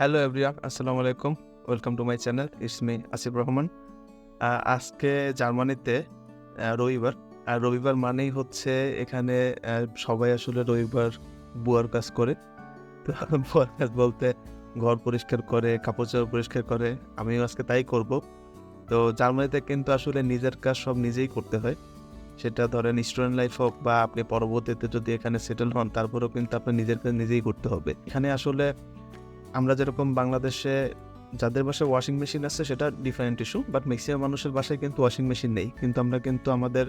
Hello everyone আসসালামু আলাইকুম welcome to my channel it's me Asif Rahman আজকে জার্মানিতে রবিবার। আর রবিবার মানেই হচ্ছে এখানে সবাই আসলে রবিবার বুয়ার কাজ করে। তো বুয়ার কাজ বলতে ঘর পরিষ্কার করে, কাপড় চাপড় পরিষ্কার করে। আমিও আজকে তাই করব। তো জার্মানিতে কিন্তু আসলে নিজের কাজ সব নিজেই করতে হয়। সেটা ধরেন স্টুডেন্ট লাইফ হোক বা আপনি পরবর্তীতে যদি এখানে সেটেল হন, তারপরেও কিন্তু আপনার নিজের কাজ নিজেই করতে হবে। এখানে আসলে আমরা যেরকম বাংলাদেশে যাদের বাসায় ওয়াশিং মেশিন আছে, সেটা ডিফারেন্ট ইস্যু বাট ম্যাক্সিমাম মানুষের বাসায় কিন্তু ওয়াশিং মেশিন নেই। কিন্তু আমরা কিন্তু আমাদের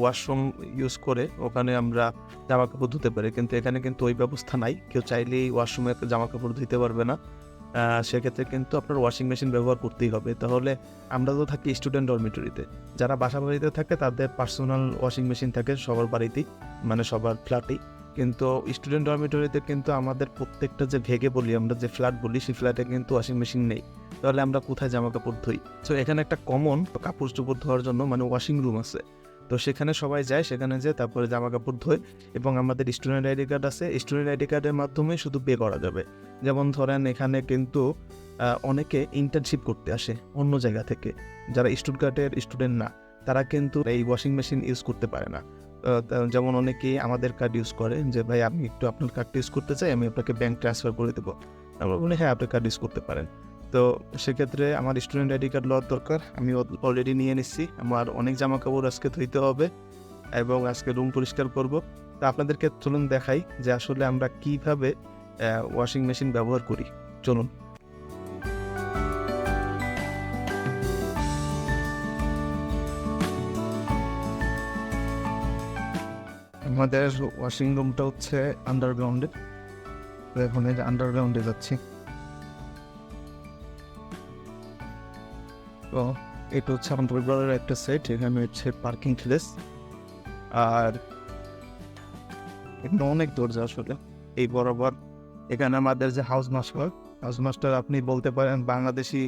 ওয়াশরুম ইউজ করে ওখানে আমরা জামা কাপড় ধুতে পারি। কিন্তু এখানে কিন্তু ওই ব্যবস্থা নাই। কেউ চাইলেই ওয়াশরুমে জামা কাপড় ধুতে পারবে না। সেক্ষেত্রে কিন্তু আপনার ওয়াশিং মেশিন ব্যবহার করতেই হবে। তাহলে আমরা তো থাকি স্টুডেন্ট ডরমিটরিতে যারা বাসা বাড়িতে থাকে, তাদের পার্সোনাল ওয়াশিং মেশিন থাকে সবার বাড়িতেই মানে সবার ফ্ল্যাটেই কিন্তু স্টুডেন্ট ডরমিটরিতে কিন্তু আমাদের প্রত্যেকটা যে ভেগে বলি, আমরা যে ফ্ল্যাট বলি, সেই ফ্ল্যাটে কিন্তু ওয়াশিং মেশিন নেই। তাহলে আমরা কোথায় জামা কাপড় ধুই? সো এখানে একটা কমন কাপড় চোপড় ধোয়ার জন্য মানে ওয়াশিং রুম আছে। তো সেখানে সবাই যায়, সেখানে যেয়ে তারপরে জামা কাপড় ধোয় এবং আমাদের স্টুডেন্ট আইডি কার্ড আছে। স্টুডেন্ট আইডি কার্ডের মাধ্যমে শুধু পে করা যাবে। যেমন ধরেন এখানে কিন্তু অনেকে ইন্টার্নশিপ করতে আসে অন্য জায়গা থেকে। যারা স্টুডেন্টের স্টুডেন্ট না, তারা কিন্তু এই ওয়াশিং মেশিন ইউজ করতে পারে না। তা- যেমন অনেকেই আমাদের কার্ড ইউজ করে যে, ভাই, আমি একটু আপনার কার্ডটা ইউজ করতে চাই, আমি আপনাকে ব্যাংক ট্রান্সফার করে দেবো। আমরা বলি হ্যাঁ আপনি কার্ড ইউজ করতে পারেন। তো সেক্ষেত্রে আমার স্টুডেন্ট আইডি কার্ড লওয়ার দরকার। আমি অলরেডি নিয়ে নিচ্ছি। আমার অনেক জামা কাপড় আজকে ধুইতে হবে এবং আজকে রুম পরিষ্কার করব। তো আপনাদেরকে চলুন দেখাই যে আসলে আমরা কীভাবে ওয়াশিং মেশিন ব্যবহার করি। চলুন। আমাদের ওয়াশিং রুমটা হচ্ছে আন্ডারগ্রাউন্ডে এখন এই যে আন্ডারগ্রাউন্ডে যাচ্ছি। তো এটা হচ্ছে ঘরের একটা সেট এখানে হচ্ছে পার্কিং প্লেস আর এখানে অনেক দরজা আসলে, এই বরাবর। এখানে আমাদের যে হাউস মাস্টার হাউস মাস্টার আপনি বলতে পারেন বাংলাদেশি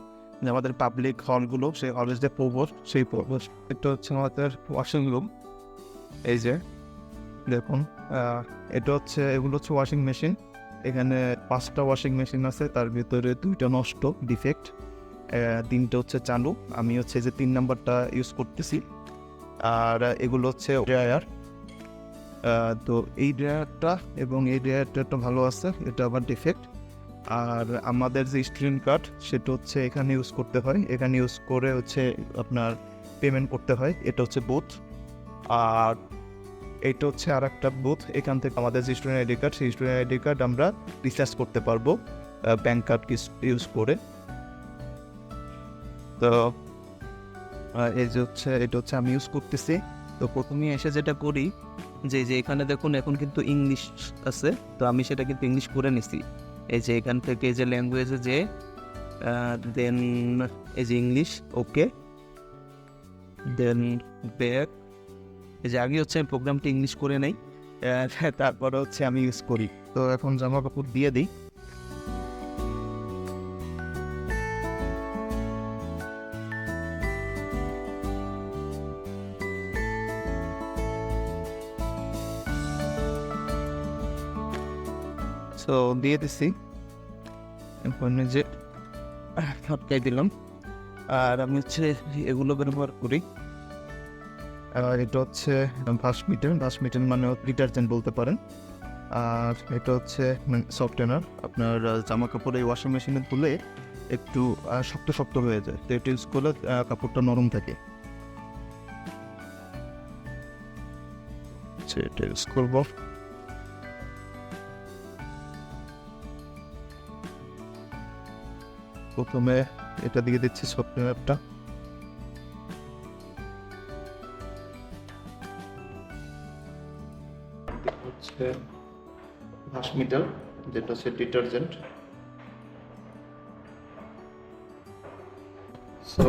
আমাদের পাবলিক হলগুলো সেই হলের যে প্রবোস্ট সেই প্রবোস্ট এটা হচ্ছে আমাদের ওয়াশিং রুম এই যে দেখুন এটা হচ্ছে, এগুলো হচ্ছে ওয়াশিং মেশিন এখানে পাঁচটা ওয়াশিং মেশিন আছে, তার ভিতরে দুইটা নষ্ট ডিফেক্ট তিনটা হচ্ছে চালু। আমি হচ্ছে যে তিন নাম্বারটা ইউজ করতেছি। আর এগুলো হচ্ছে ড্রায়ার তো এই ড্রায়ারটা এবং এই ড্রায়ারটা ভালো আছে, এটা আবার ডিফেক্ট আর আমাদের যে স্টুডেন্ট কার্ড সেটা হচ্ছে এখানে ইউজ করতে হয়। এখানে ইউজ করে হচ্ছে আপনার পেমেন্ট করতে হয়। এটা হচ্ছে বুথ আর এইটা হচ্ছে আর একটা বুথ এখান থেকে আমাদের যে স্টুডেন্ট আইডি কার্ড সেই স্টুডেন্ট আইডি কার্ড আমরা রিচার্জ করতে পারব ব্যাংক কার্ড ইউজ করে। তো এই যে হচ্ছে, এটা হচ্ছে আমি ইউজ করতেছি। তো প্রথমে এসে যেটা করি, যে যে এখানে দেখুন, এখন কিন্তু ইংলিশ আছে, তো আমি সেটা কিন্তু ইংলিশ করে নিছি। এই যে এখান থেকে যে ল্যাঙ্গুয়েজে যে দেন এই যে ইংলিশ ওকে দেন ব্যাক যে আগে হচ্ছে আমি প্রোগ্রামটা ইংলিশ করে নেই তারপরে হচ্ছে আমি ইউজ করি। তো এখন জামা কাপড় দিয়ে দিই। সো দিয়ে দিছি। যে দিলাম। আর আমি হচ্ছে এগুলো ব্যবহার করি। এটা হচ্ছে ভাস মিটার ভাস মিটার মানে ডিটারজেন্ট বলতে পারেন। আর এটা হচ্ছে সফটেনার আপনার জামা কাপড় এই ওয়াশিং মেশিনে তুলে একটু শক্ত শক্ত হয়ে যায়। তো এটা ইউজ করলে কাপড়টা নরম থাকে। আচ্ছা, প্রথমে এটা দিয়ে দিচ্ছি সফটওয়্যারটা হচ্ছে ভাস মিটার যেটা হচ্ছে ডিটারজেন্ট। সো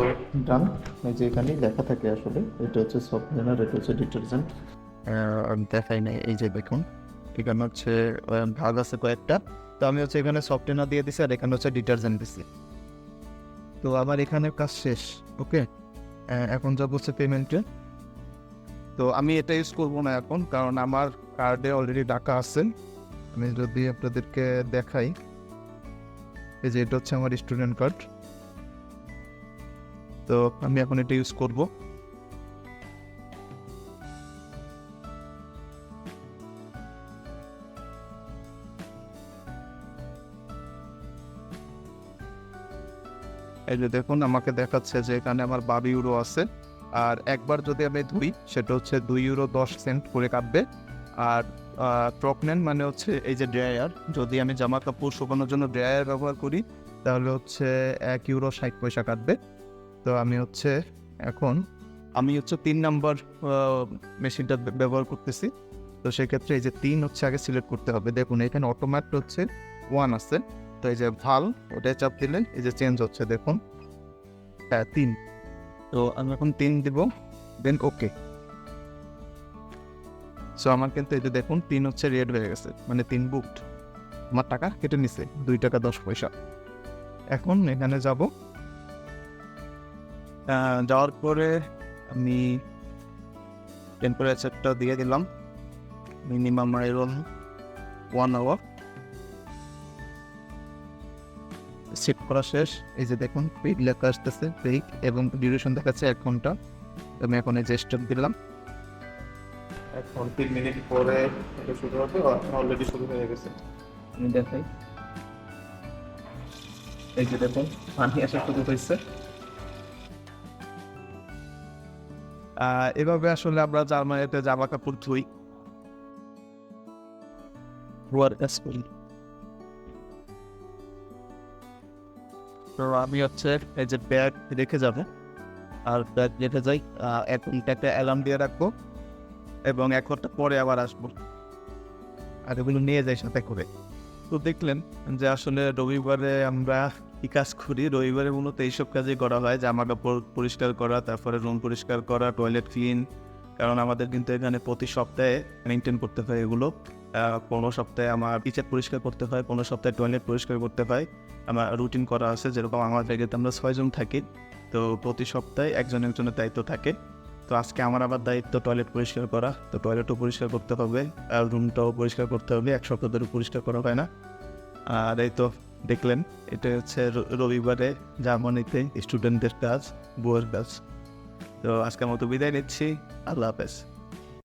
ডান এই যে এখানে লেখা থাকে আসলে, এটা হচ্ছে সফটওয়্যার এটা হচ্ছে ডিটারজেন্ট দেখাই নাই, এই যে দেখুন, এখানে হচ্ছে ভাগ আছে কয়েকটা। তো আমি হচ্ছে এখানে সফটওয়্যার দিয়ে দিছি, আর এখানে হচ্ছে ডিটারজেন্ট দিছি। তো আমার এখানে কাজ শেষ, ওকে? এখন যাব হচ্ছে পেমেন্টে তো আমি এটা ইউজ করব না এখন, কারণ আমার কার্ডে অলরেডি টাকা আছে। আমি যদি আপনাদেরকে দেখাই, এই যে এটা হচ্ছে আমার স্টুডেন্ট কার্ড তো আমি এখন এটা ইউজ করব। এই যে দেখুন, আমাকে দেখাচ্ছে যে এখানে আমার বারো ইউরো আছে। আর একবার যদি আমি ধুই, সেটা হচ্ছে দুই ইউরো দশ সেন্ট করে কাটবে। আর ট্রকনেন মানে হচ্ছে এই যে ড্রায়ার, যদি আমি জামা কাপড় শুকানোর জন্য ড্রায়ার ব্যবহার করি, তাহলে হচ্ছে এক ইউরো ষাট পয়সা কাটবে। তো আমি হচ্ছে এখন, আমি হচ্ছে তিন নাম্বার মেশিনটা ব্যবহার করতেছি। তো সেক্ষেত্রে এই যে তিন হচ্ছে আগে সিলেক্ট করতে হবে। দেখুন, এখানে অটোম্যাট হচ্ছে ওয়ান আছে। তো এই যে ভালো ওটাই চাপ দিলে এই যে চেঞ্জ হচ্ছে, দেখুন। হ্যাঁ তিন। তো আমি এখন তিন দিব দেন ওকে সো আমার কিন্তু এই যে দেখুন, তিন হচ্ছে রেড হয়ে গেছে মানে তিন বুকড আমার টাকা কেটে নিছে, দুই টাকা দশ পয়সা। এখন এখানে যাব। যাওয়ার পরে আমি টেম্পারেচারটা দিয়ে দিলাম। Minimum iron one hour set করা শেষ। এই যে দেখুন পেইড লেখা আসতেছে পেইড এবং ডিউরেশন দেখাচ্ছে এক ঘণ্টা। আমি এখন এই যে স্টেপ দিলাম। এখন তিন মিনিট পরে এটা শুরু হবে অলরেডি শুরু হয়ে গেছে। আমি দেখাই। এই যে দেখুন পানি আসা শুরু হয়েছে। এভাবে আসলে আমরা জার্মানিতে জামা কাপড় ধুই। রোয়ার কাজ করি। তো আমি হচ্ছে এই যে ব্যাগ রেখে যাব। আর ব্যাগ রেখে যাই। এক একটা অ্যালার্ম দিয়ে রাখব। এবং এক ঘণ্টা পরে আবার আসব। আর এগুলো নিয়ে যাই সাথে করে। তো দেখলেন যে আসলে রবিবারে আমরা কি কাজ করি? রবিবারে মূলত এইসব কাজই করা হয়। জামা কাপড় পরিষ্কার করা, তারপরে রুম পরিষ্কার করা, টয়লেট ক্লিন। কারণ আমাদের কিন্তু এখানে প্রতি সপ্তাহে মেনটেন করতে হয় এগুলো। কোনো সপ্তাহে আমার কিচেন পরিষ্কার করতে হয় কোনো সপ্তাহে টয়লেট পরিষ্কার করতে হয়। আমার রুটিন করা আছে, যেরকম আমার জায়গাতে আমরা ছয়জন থাকি। তো প্রতি সপ্তাহে একজন একজনের দায়িত্ব থাকে। তো আজকে আমার আবার দায়িত্ব টয়লেট পরিষ্কার করা। তো টয়লেটও পরিষ্কার করতে হবে, আর রুমটাও পরিষ্কার করতে হবে, এক সপ্তাহ ধরে পরিষ্কার করা হয় না। আর এই তো দেখলেন, এটা হচ্ছে রবিবারে জার্মানিতে স্টুডেন্টদের কাজ, বউয়ের কাজ। তো আজকের মতো বিদায় নিচ্ছি, আল্লাহ হাফেজ।